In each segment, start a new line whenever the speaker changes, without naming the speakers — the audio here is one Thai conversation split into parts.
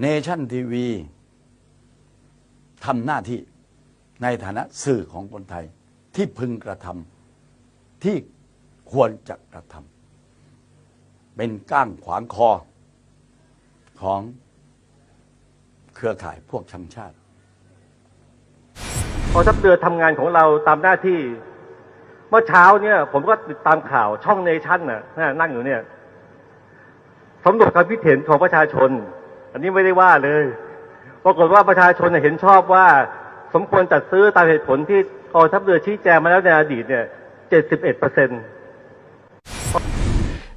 เนชั่นทีวีทำหน้าที่ในฐานะสื่อของคนไทยที่พึงกระทำที่ควรจะกระทำเป็นก้างขวางคอของเครือข่ายพวกชังชาติ
กองทัพเรือทำงานของเราตามหน้าที่ เมื่อเช้าเนี่ย ผมก็ติดตามข่าวช่องเนชั่นน่ะนั่งอยู่เนี่ยสำรวจความคิดเห็นของประชาชน อันนี้ไม่ได้ว่าเลยปรากฏว่าประชาชนเห็นชอบว่า สมควรจัดซื้อตามเหตุผลที่กองทัพเรือชี้แจงมาแล้วในอดีตเนี่ย 71เปอร์เซ็นต์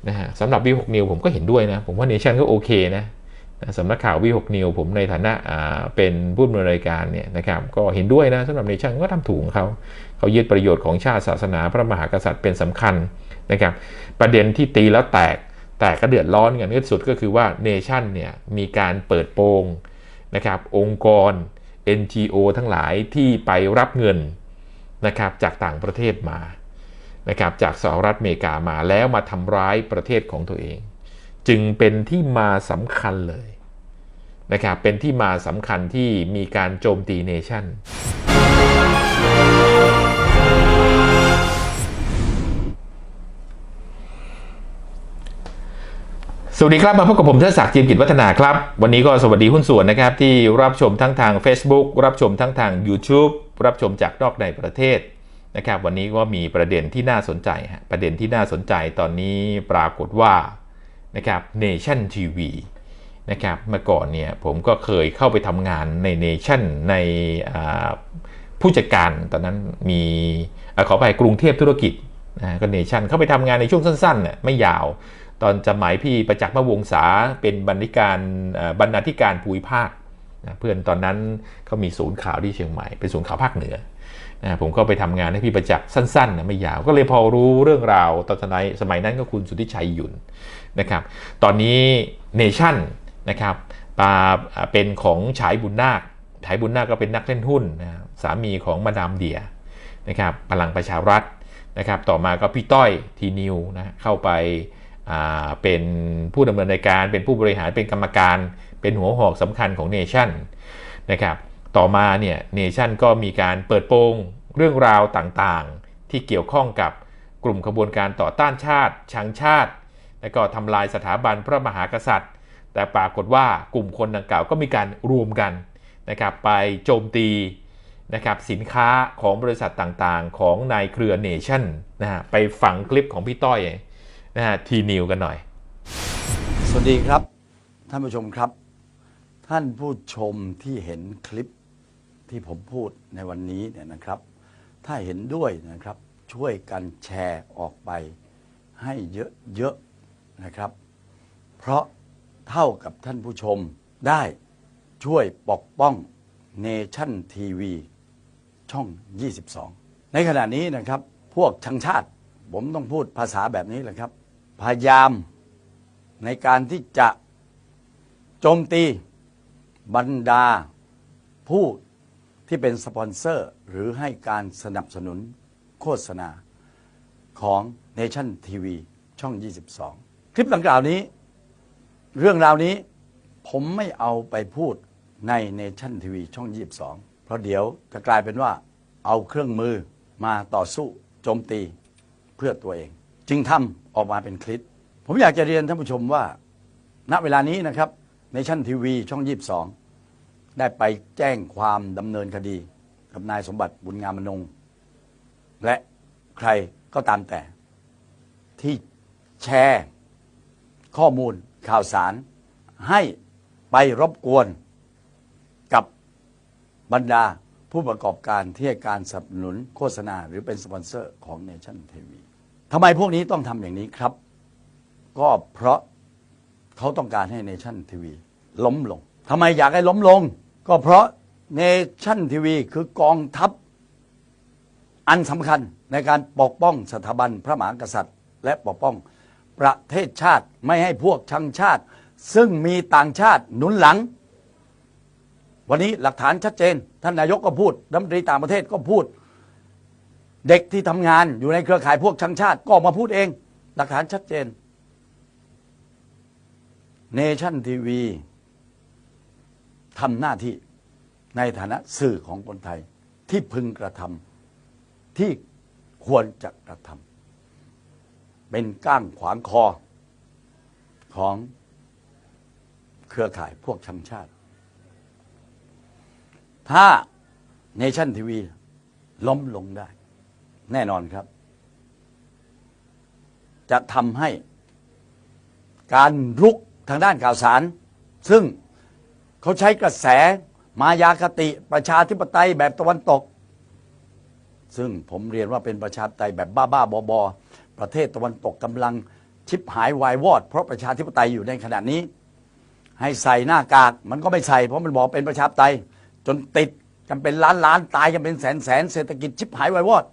นะฮะสำหรับวีหกนิวผมก็เห็นด้วยนะ ผมว่าเนชั่นก็โอเคนะสำนักข่าววีหกนิวผมในฐานะอ่าเป็นผู้ดำเนินรายการเนี่ยนะครับก็เห็นด้วยนะสำหรับเนชั่นก็ทำถูกเขาเขายึดประโยชน์ของชาติศาสนาพระมหากษัตริย์เป็นสำคัญนะครับ ประเด็นที่ตีแล้วแตก แตกก็เดือดร้อนกันที่สุดก็คือว่าเนชั่นเนี่ยมีการเปิดโปงนะครับองค์กร NGO ทั้งหลายที่ไปรับเงินนะครับจากต่างประเทศมานะครับจากสหรัฐอเมริกามาแล้วมาทำร้ายประเทศของตัวเอง จึงเป็นที่มาสำคัญเลยนะครับเป็นที่มาสำคัญที่มีการโจมตีเนชั่น สวัสดีครับ มาพบกับผมเทศศักดิ์จีมกิจวัฒนาครับ วันนี้ก็สวัสดีหุ้นส่วนนะครับ ที่รับชมทั้งทาง Facebook รับชมทั้งทาง YouTube รับชมจากนอกในประเทศนะครับ วันนี้ก็มีประเด็นที่น่าสนใจฮะประเด็นที่น่าสนใจตอนนี้ปรากฏว่านะครับ Nation TV นะครับเมื่อก่อนเนี่ยผมก็เคยเข้าไปทำงานใน Nation ในผู้จัดการตอนนั้นมีอขอไปกรุงเทพธุรกิจนะก็เนชั่นเข้าไปทำงานในช่วงสั้นๆน่ะไม่ยาว ตอนสมัยพี่ประจักษ์มวงศาเป็นบรรณาธิการบรรณาธิการภูมิภาคนะเพื่อนตอนนั้นเขามีศูนย์ข่าวที่เชียงใหม่เป็นศูนย์ข่าวภาคเหนือนะผมก็ไปทำงานให้พี่ประจักษ์สั้นๆนะไม่ยาวก็เลยพอรู้เรื่องราวตอนสมัยสมัยนั้นก็คุณสุทธิชัยหยุ่นนะครับตอนนี้เนชั่นนะครับเป็นของฉายบุญนาคฉายบุญนาคก็เป็นนักเล่นหุ้นนะสามีของมาดามเดียนะครับพลังประชารัฐนะครับต่อมาก็พี่ต้อยทีนิวนะเข้าไป เป็นผู้ดำเนินรายการ เป็นผู้บริหารเป็นกรรมการ เป็นหัวหอกสำคัญของเนชั่นนะครับต่อมาเนี่ยเนชั่นก็มีการเปิดโปงเรื่องราวต่างๆ ที่เกี่ยวข้องกับกลุ่มขบวนการต่อต้านชาติชังชาติ และก็ทำลายสถาบันพระมหากษัตริย์ แต่ปรากฏว่ากลุ่มคนดังกล่าวก็มีการรวมกันนะครับไปโจมตีนะครับสินค้าของบริษัทต่างๆ ของนายเครือเนชั่นนะฮะไปฟังคลิปของพี่ต้อย นะฮะทีนิวกันหน่อย
สวัสดีครับ ท่านผู้ชมครับ ท่านผู้ชมที่เห็นคลิปที่ผมพูดในวันนี้เนี่ยนะครับ ถ้าเห็นด้วยนะครับช่วยกันแชร์ออกไปให้เยอะๆนะครับ เพราะเท่ากับท่านผู้ชมได้ช่วยปกป้องเนชั่นทีวีช่อง 22 ในขณะนี้นะครับ พวกชังชาติ ผมต้องพูดภาษาแบบนี้แหละครับ พยายามในการที่จะโจมตีบรรดาผู้ที่เป็นสปอนเซอร์หรือให้การสนับสนุนโฆษณาของ Nation TV ช่อง 22 คลิปดังกล่าวนี้ เรื่องราวนี้ผมไม่เอาไปพูดใน Nation TV ช่อง 22 เพราะเดี๋ยวจะกลายเป็นว่าเอาเครื่องมือมาต่อสู้โจมตีเพื่อตัวเอง จึงทำออกมาเป็นคลิป ผมอยากจะเรียนท่านผู้ชมว่า ณเวลานี้นะครับ Nation TV ช่อง 22 ได้ไปแจ้งความดำเนินคดี กับนายสมบัติบุญงามมนง และใครก็ตามแต่ ที่แชร์ข้อมูลข่าวสาร ให้ไปรบกวนกับบรรดาผู้ประกอบการที่ให้การสนับสนุนโฆษณาหรือเป็นสปอนเซอร์ของ Nation TV ท ทำไมพวกนี้ต้องทำอย่างนี้ครับ ก็เพราะเขาต้องการให้ Nation TV ล้มลงทำไมอยากให้ล้มลง ก็เพราะ Nation TV คือกองทัพอันสำคัญในการปกป้องสถาบันพระมหากษัตริย์ และปกป้องประเทศชาติไม่ให้พวกชังชาติ ซึ่งมีต่างชาติหนุนหลัง วันนี้หลักฐานชัดเจน ท่านนายกก็พูดรัฐมนตรีต่างประเทศก็พูด เด็กที่ทำงานอยู่ในเครือข่ายพวกชังชาติ ก็ออกมาพูดเอง หลักฐานชัดเจน เนชั่นทีวีทำหน้าที่ในฐานะสื่อของคนไทย ที่พึงกระทำที่ควรจะกระทำเป็นก้างขวางคอของเครือข่ายพวกชังชาติ ถ้าเนชั่นทีวีล้มลงได้ แน่นอนครับ จะทำให้การรุกทางด้านข่าวสาร ซึ่งเขาใช้กระแสมายาคติประชาธิปไตยแบบตะวันตก ซึ่งผมเรียนว่าเป็นประชาธิปไตยแบบบ้าๆบอๆประเทศตะวันตกกำลังชิบหายวายวอด เพราะประชาธิปไตยอยู่ในขณะนี้ ให้ใส่หน้ากากมันก็ไม่ใส่ เพราะมันบอกเป็นประชาธิปไตย จนติดกันเป็นล้านล้านๆตายกันเป็นแสนแสนเศรษฐกิจชิบหายวายวอด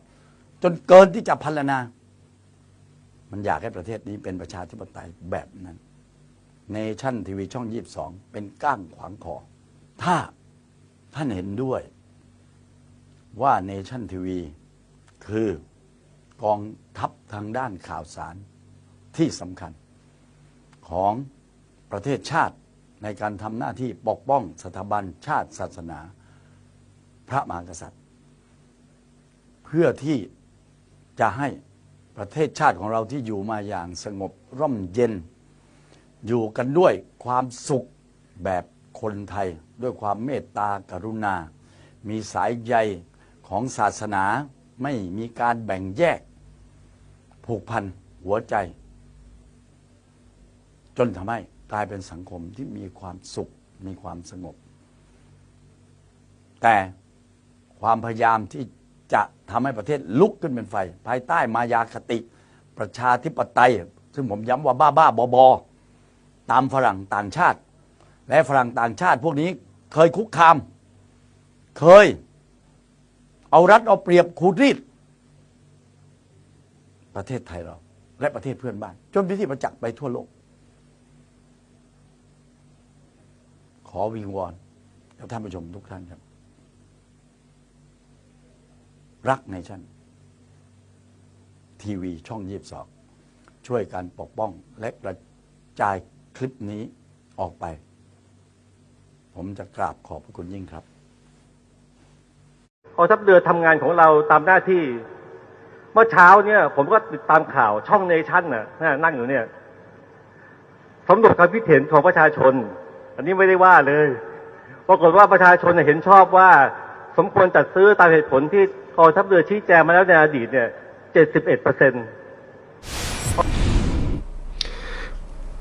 จนเกินที่จะพัฒนา มันอยากให้ประเทศนี้เป็นประชาธิปไตยแบบนั้นเนชั่นทีวีช่อง22เป็นก้างขวางคอถ้าท่านเห็นด้วย ว่าเนชั่นทีวีคือกองทัพทางด้านข่าวสารที่สำคัญ ของประเทศชาติในการทำหน้าที่ปกป้องสถาบันชาติศาสนา พระมหากษัตริย์ เพื่อที่ จะให้ประเทศชาติของเราที่อยู่มาอย่างสงบร่มเย็น อยู่กันด้วยความสุขแบบคนไทย ด้วยความเมตตากรุณา มีสายใยของศาสนาไม่มีการแบ่งแยก ผูกพันหัวใจ จนทำให้กลายเป็นสังคมที่มีความสุขมีความสงบ แต่ความพยายามที่ ทำให้ประเทศลุกขึ้นเป็นไฟ ภายใต้มายาคติ ประชาธิปไตย ซึ่งผมย้ำว่าบ้าบ้าบอบอตามฝรั่งต่างชาติ และฝรั่งต่างชาติพวกนี้เคยคุกคาม เคย เอารัดเอาเปรียบขูดรีด ประเทศไทยเรา และประเทศเพื่อนบ้าน จนพิธีประจักษ์ไปทั่วโลก ขอวิงวอนท่านผู้ชมทุกท่านครับ รักในชั่นทีวีช่องยีบสองช่วยการปกป้องและกระจายคลิปนี้ออกไป ผมจะกราบขอบพระคุณยิ่งครับ
กองทัพเรือทำงานของเราตามหน้าที่ เมื่อเช้าเนี่ย ผมก็ติดตามข่าวช่องเนชั่นน่ะนั่งอยู่เนี่ยสำรวจความคิดเห็นของประชาชน อันนี้ไม่ได้ว่าเลย ปรากฏว่าประชาชนเห็นชอบว่า สมควรจัดซื้อตามเหตุผลที่ กองทัพเรือชี้แจงมาแล้วในอดีตเนี่ยเจ็ดสิบเอ็ดเปอร์เซ็นต์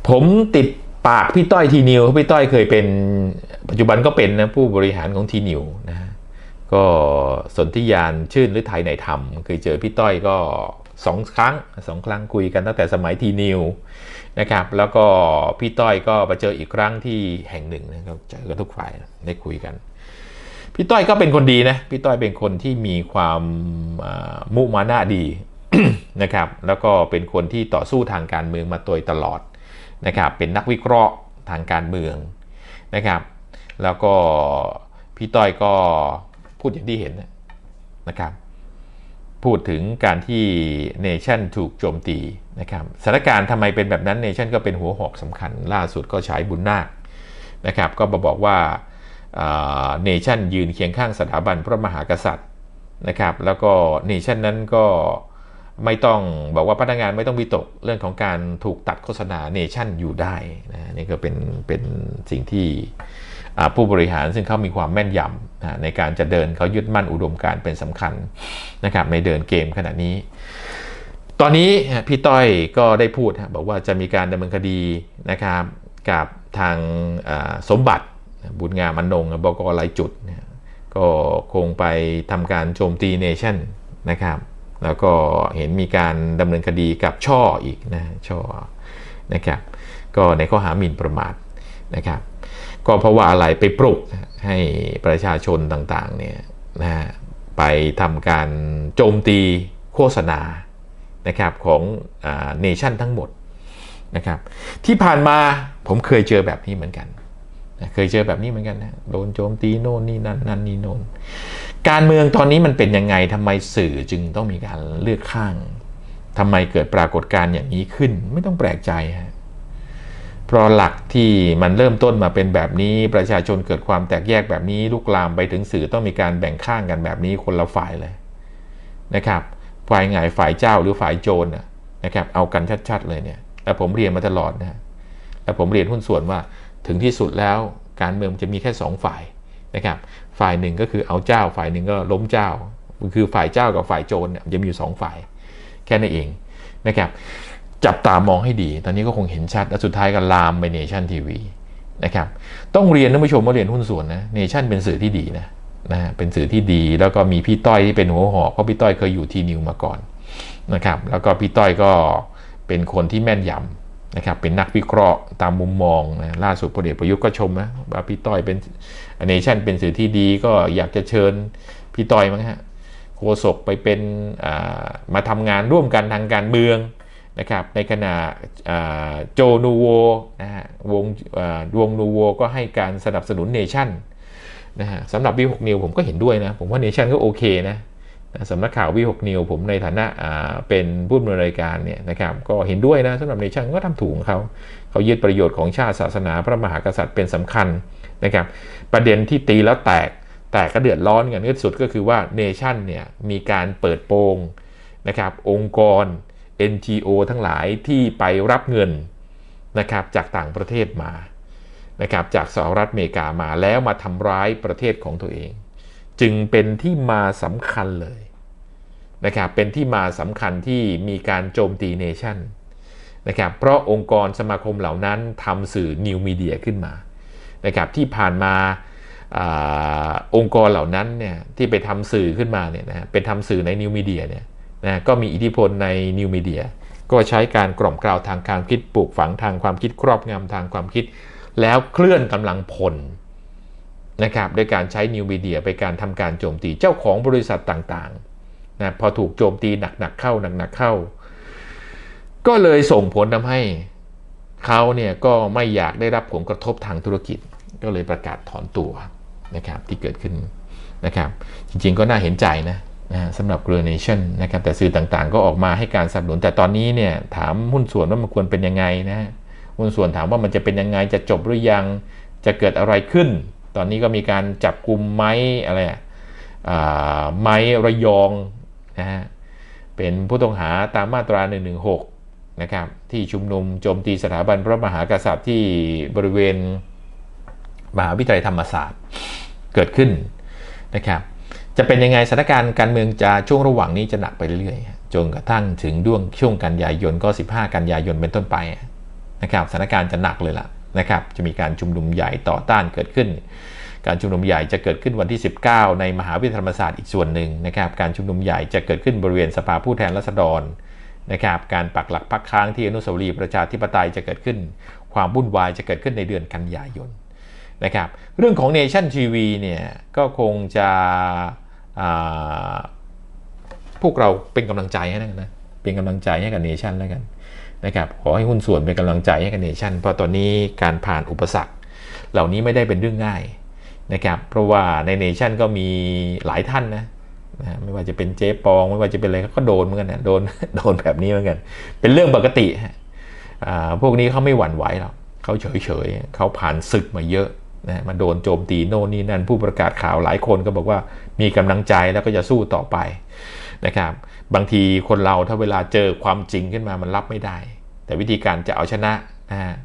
ผมติดปากพี่ต้อยทีนิวพี่ต้อยเคยเป็นปัจจุบันก็เป็นนะผู้บริหารของทีนิวนะฮะก็สนธิยานชื่นหรือไทยในธรรมเคยเจอพี่ต้อยก็สองครั้งสองครั้งคุยกันตั้งแต่สมัยทีนิวนะครับ แล้วก็พี่ต้อยก็ไปเจออีกครั้งที่แห่งหนึ่งนะครับเจอกันทุกฝ่ายได้คุยกัน พี่ต้อยก็เป็นคนดีนะพี่ต้อยเป็นคนที่มีความอ่ามุมานะดีนะครับแล้วก็เป็นคนที่ต่อสู้ทางการเมืองมาโดยตลอดนะครับเป็นนักวิเคราะห์ทางการเมืองนะครับ แล้วก็พี่ต้อยก็พูดอย่างที่เห็นนะครับพูดถึงการที่เนชั่นถูกโจมตีนะครับสถานการณ์ทำไมเป็นแบบนั้นเนชั่นก็เป็นหัวหอกสำคัญ ล่าสุดก็ฉายบุญนาคนะครับก็มาบอกว่า เนชั่นยืนเคียงข้างสถาบันพระมหากษัตริย์นะครับ แล้วก็เนชั่นนั้นก็ไม่ต้องบอกว่าพนักงานไม่ต้องวิตกเรื่องของการถูกตัดโฆษณาเนชั่นอยู่ได้นะนี่ก็เป็นเป็นสิ่งที่ผู้บริหารซึ่งเขามีความแม่นยำนะในการจะเดินเขายึดมั่นอุดมการเป็นสำคัญนะครับในเดินเกมขณะนี้ ตอนนี้พี่ต้อยก็ได้พูดฮะบอกว่าจะมีการดำเนินคดีนะครับกับทางสมบัติ บุญงามอนงบกหลายจุดก็คงไปทำการโจมตีเนชั่นนะครับแล้วก็เห็นมีการดำเนินคดีกับช่ออีกนะช่อนะครับก็ในข้อหาหมิ่นประมาทนะครับก็เพราะว่าอะไรไปปลุกให้ประชาชนต่างๆเนี่ยนะฮะไปทำการโจมตีโฆษณานะครับของเนชั่นทั้งหมดนะครับที่ผ่านมาผมเคยเจอแบบนี้เหมือนกัน เคยเจอแบบนี้เหมือนกันนะโดนโจมตีโน่นนี่นั่นนั่นนี่โน่นการเมืองตอนนี้มันเป็นยังไงทำไมสื่อจึงต้องมีการเลือกข้างทำไมเกิดปรากฏการณ์อย่างนี้ขึ้น ไม่ต้องแปลกใจฮะเพราะหลักที่มันเริ่มต้นมาเป็นแบบนี้ ประชาชนเกิดความแตกแยกแบบนี้ลุกลามไปถึงสื่อต้องมีการแบ่งข้างกันแบบนี้คนละฝ่ายเลยนะครับ ฝ่ายหงายฝ่ายเจ้าหรือฝ่ายโจรนนะครับ เอากันชัดๆเลยเนี่ยแต่ผมเรียนมาตลอดนะและผมเรียนหุ้นส่วนว่า ถึงที่สุดแล้วการเมืองจะมีแค่สองฝ่ายนะครับฝ่ายหนึ่งก็คือเอาเจ้า ฝ่ายหนึ่งก็ล้มเจ้า คือฝ่ายเจ้ากับฝ่ายโจรเนี่ยจะมีอยู่สองฝ่าย แค่นั้นเองนะครับจับตามองให้ดี ตอนนี้ก็คงเห็นชัด และสุดท้ายก็ลามไปเนชั่นทีวีนะครับต้องเรียนท่านผู้ชมว่าเรียนหุ้นส่วนนะเนชั่นเป็นสื่อที่ดีนะนะเป็นสื่อที่ดีแล้วก็มีพี่ต้อยที่เป็นหัวหอกเพราะพี่ต้อยเคยอยู่ทีนิวมาก่อนนะครับแล้วก็พี่ต้อยก็เป็นคนที่แม่นยำ นะครับเป็นนักวิเคราะห์ตามมุมมองนะล่าสุดพลเอกประยุทธ์ก็ชมนะว่าพี่ต้อยเป็นเนชั่นเป็นสื่อที่ดีก็อยากจะเชิญพี่ต้อยมั้งฮะโฆษกไปเป็นมาทำงานร่วมกันทางการเมืองนะครับในขณะโจนูโวนะฮะวงวงนูโวก็ให้การสนับสนุนเนชั่นนะฮะสำหรับวีหกนิวผมก็เห็นด้วยนะ ผมว่าเนชั่นก็โอเคนะ สำนักข่าววีหกนิวผมในฐานะเป็นผู้ดำเนินรายการเนี่ยนะครับก็เห็นด้วยนะสำหรับเนชั่นก็ทำถูกของเขาเขายึดประโยชน์ของชาติศาสนาพระมหากษัตริย์เป็นสำคัญนะครับประเด็นที่ตีแล้วแตกแต่ก็เดือดร้อนกันที่สุดก็คือว่าเนชั่นเนี่ยมีการเปิดโปงนะครับองค์กร NGO ทั้งหลายที่ไปรับเงินนะครับจากต่างประเทศมานะครับจากสหรัฐอเมริกามาแล้วมาทำร้ายประเทศของตัวเอง จึงเป็นที่มาสำคัญเลย นะครับเป็นที่มาสำคัญที่มีการโจมตีเนชั่นนะครับเพราะองค์กรสมาคมเหล่านั้นทำสื่อนิวมีเดียขึ้นมานะครับที่ผ่านมาอองค์กรเหล่านั้นเนี่ยที่ไปทำสื่อขึ้นมาเนี่ยนะเป็นทำสื่อในนิวมีเดียเนี่ยนะก็มีอิทธิพลในนิวมีเดียก็ใช้การกล่อมกล่าวทางการคิดปลูกฝังทางความคิดครอบงำทางความคิด แล้วเคลื่อนกำลังพลนะครับด้วยการใช้นิวมีเดียไปการทำการโจมตีเจ้าของบริษัทต่างๆ นะพอถูกโจมตีหนักๆเข้าหนักๆเข้า ก็เลยส่งผลทำให้เขาเนี่ยก็ไม่อยากได้รับผลกระทบทางธุรกิจ ก็เลยประกาศถอนตัวนะครับที่เกิดขึ้นนะครับจริงๆก็น่าเห็นใจนะนะสำหรับกลือเนชั่นนะครับแต่สื่อต่างๆ ก็ออกมาให้การสนับสนุน แต่ตอนนี้เนี่ยถามหุ้นส่วนว่ามันควรเป็นยังไงนะหุ้นส่วนถามว่ามันจะเป็นยังไงจะจบหรือยังจะเกิดอะไรขึ้น ตอนนี้ก็มีการจับกลุ่มไม้อะไรไม้ระยอง นะฮะเป็นผู้ต้องหาตามมาตรา 116 นะครับที่ชุมนุมโจมตีสถาบันพระมหากษัตริย์ที่บริเวณมหาวิทยาลัยธรรมศาสตร์เกิดขึ้นนะครับจะเป็นยังไงสถานการณ์การเมืองจะช่วงระหว่างนี้จะหนักไปเรื่อยๆจนกระทั่งถึงด้วงช่วงกันยายนก็ 15 กันยายนเป็นต้นไปนะครับสถานการณ์จะหนักเลยล่ะนะครับจะมีการชุมนุมใหญ่ต่อต้านเกิดขึ้น การชุมนุมใหญ่จะเกิดขึ้นวันที่ 19 ในมหาวิทยาลัยธรรมศาสตร์อีกส่วนหนึ่งนะครับการชุมนุมใหญ่จะเกิดขึ้นบริเวณสภาผู้แทนราษฎรนะครับการปักหลักพักค้างที่อนุสาวรีย์ประชาธิปไตยจะเกิดขึ้น ความวุ่นวายจะเกิดขึ้นในเดือนกันยายนนะครับเรื่องของ Nation TV เนี่ยก็คงจะพวกเราเป็นกำลังใจให้นะ เป็นกำลังใจให้กับเนชั่นแล้วกันนะครับขอให้หุ้นส่วนเป็นกำลังใจให้กับเนชั่นเพราะตอนนี้การผ่านอุปสรรค เหล่านี้ไม่ได้เป็นเรื่องง่าย นะครับเพราะว่าในเนชั่นก็มีหลายท่านนะนะไม่ว่าจะเป็นเจ๊ปอง ไม่ว่าจะเป็นอะไรก็โดนเหมือนกันนะโดนโดนแบบนี้เหมือนกัน เป็นเรื่องปกติฮะพวกนี้เขาไม่หวั่นไหวหรอกเขาเฉยเฉยเขาผ่านศึกมาเยอะนะมาโดนโจมตีโน่นนี่นั่นผู้ประกาศข่าวหลายคนก็บอกว่ามีกำลังใจแล้วก็จะสู้ต่อไปนะครับ บางทีคนเราถ้าเวลาเจอความจริงขึ้นมามันรับไม่ได้ แต่วิธีการจะเอาชนะนะ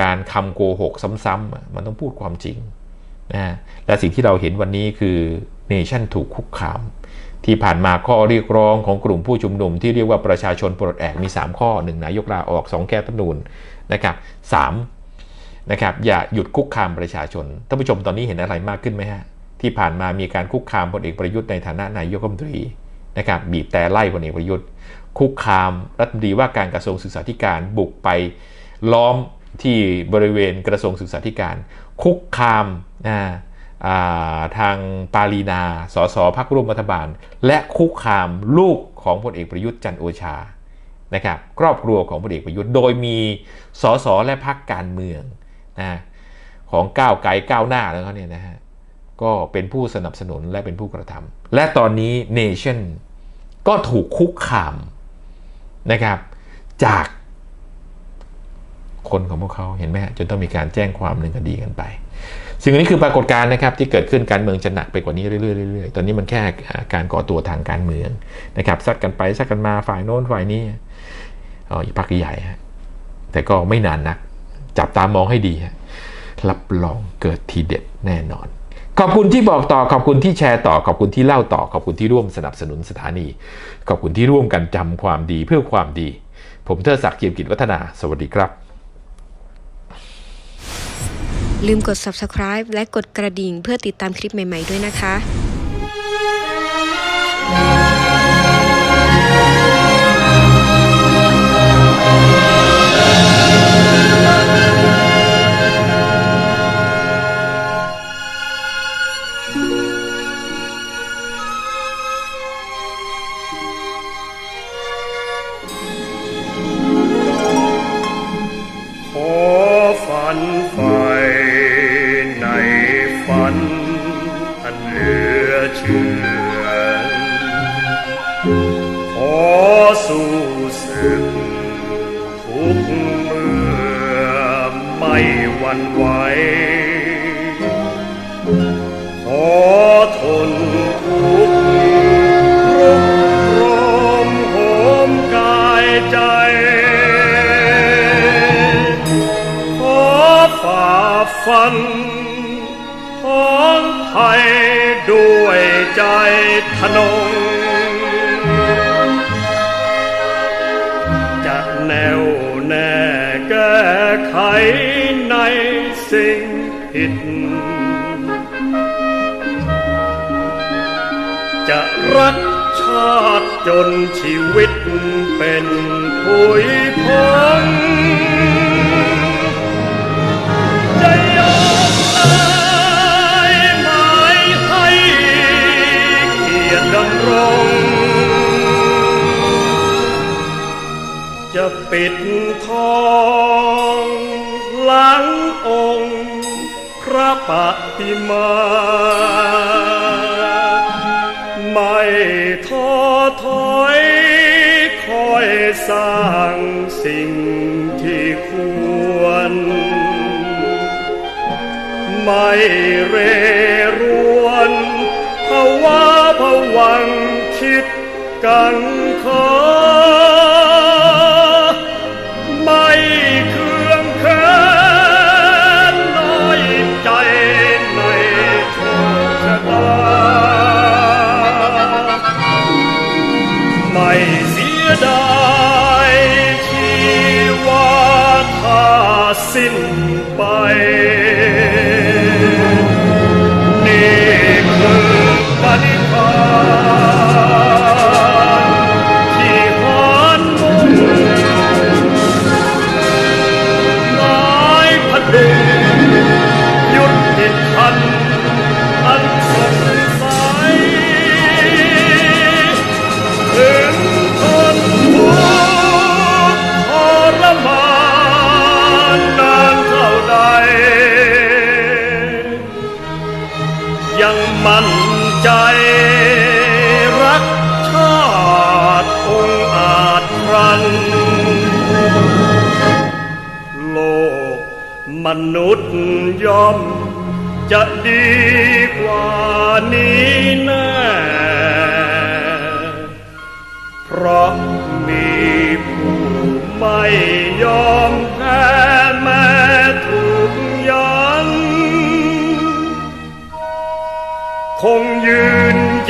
การคำโกหกซ้ำๆมันต้องพูดความจริง นะและสิ่งที่เราเห็นวันนี้คือเนชั่นถูกคุกคาม ที่ผ่านมาข้อเรียกร้องของกลุ่มผู้ชุมนุมที่เรียกว่าประชาชนปลดแอกมี 3 ข้อ 1 นายกลาออก 2 แก้ตัฐนูนนะครับ3นะครับอย่าหยุดคุกคามประชาชนท่านผู้ชมตอนนี้เห็นอะไรมากขึ้นไหมฮะที่ผ่านมามีการคุกคามพลเอกประยุทธ์ในฐานะนายกรัฐมนตรีนะครับบีบแต่ไล่พลเอกประยุทธ์ คุกคามรัฐมนตรีว่าการกระทรวงศึกษาธิการบุกไปล้อมที่บริเวณกระทรวงศึกษาธิการ คุกคามนะทางปาลีนาสสพักร่วมรัฐบาล และคุกคามลูกของพลเอกประยุทธ์จันโอชานะครับครอบครัวของพลเอกประยุทธ์โดยมีสสและพักการเมืองนะของก้าวไกลก้าวหน้าแล้วเขาเนี่ยนะฮะก็เป็นผู้สนับสนุนและเป็นผู้กระทำและตอนนี้เนชั่นก็ถูกคุกคามนะครับจาก คนของพวกเขาเห็นไหมจนต้องมีการแจ้งความหนึ่งคดีกันไปซึ่งนี้คือปรากฏการณ์นะครับที่เกิดขึ้นการเมืองจะหนักไปกว่านี้เรื่อยๆๆตอนนี้มันแค่การก่อตัวทางการเมืองนะครับซัดกันไปซัดกันมาฝ่ายโน้นฝ่ายนี้อ๋ออีกพักใหญ่แต่ก็ไม่นานนัก จับตามองให้ดีรับรองเกิดทีเด็ดแน่นอนขอบคุณที่บอกต่อขอบคุณที่แชร์ต่อขอบคุณที่เล่าต่อขอบคุณที่ร่วมสนับสนุนสถานี ขอบคุณที่ร่วมกันจำความดีเพื่อความดี ผมเทอศักดิ์เกียรติกิจวัฒนา สวัสดีครับ
ลืมกด subscribe และกดกระดิ่งเพื่อติดตามคลิปใหม่ ๆ ด้วยนะคะ
วั่นไหวขอทนทุกข์รุกรมโหมกายใจ ขอฝ่าฟันท้องไทยด้วยใจทนง จะแนวแน่แก้ไข ในสิ่งผิดจะรักชาติจนชีวิตเป็นผุยพงจะยอมตายหมายให้เกียรติดำรง จะปิดทอง องค์ พระปฏิมา ไม่ท้อถอย คอยสร้างสิ่งที่ควร ไม่เรรวนภาวะผวังคิดกังขา สิ้นไป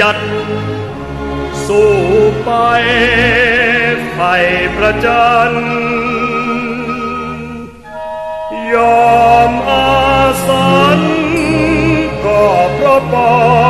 หยัด สู้ไปไฟประจัน ยอมอาสันก็เพราะปอ